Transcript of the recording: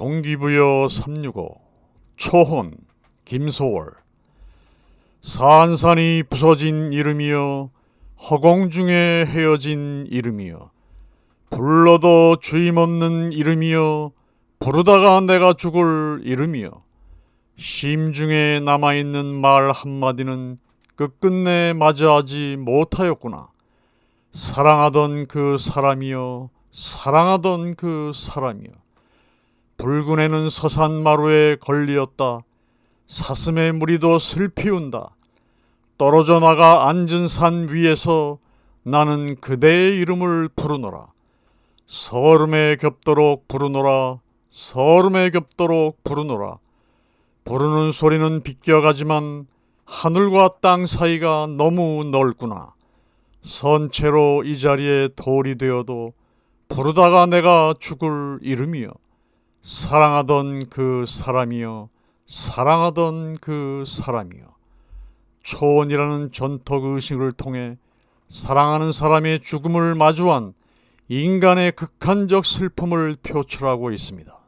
동기부여 365 초혼 김소월. 산산이 부서진 이름이여 허공 중에 헤어진 이름이여. 불러도 주임 없는 이름이여 부르다가 내가 죽을 이름이여. 심중에 남아있는 말 한마디는 끝끝내 맞이하지 못하였구나. 사랑하던 그 사람이여 사랑하던 그 사람이여 붉은 해는 서산마루에 걸리었다. 사슴의 무리도 슬피 운다. 떨어져 나가 앉은 산 위에서 나는 그대의 이름을 부르노라. 서름에 겹도록 부르노라. 서름에 겹도록 부르노라. 부르는 소리는 비껴가지만 하늘과 땅 사이가 너무 넓구나. 선체로 이 자리에 돌이 되어도 부르다가 내가 죽을 이름이여. 사랑하던 그 사람이여, 사랑하던 그 사람이여. 초원이라는 전통 의식을 통해 사랑하는 사람의 죽음을 마주한 인간의 극한적 슬픔을 표출하고 있습니다.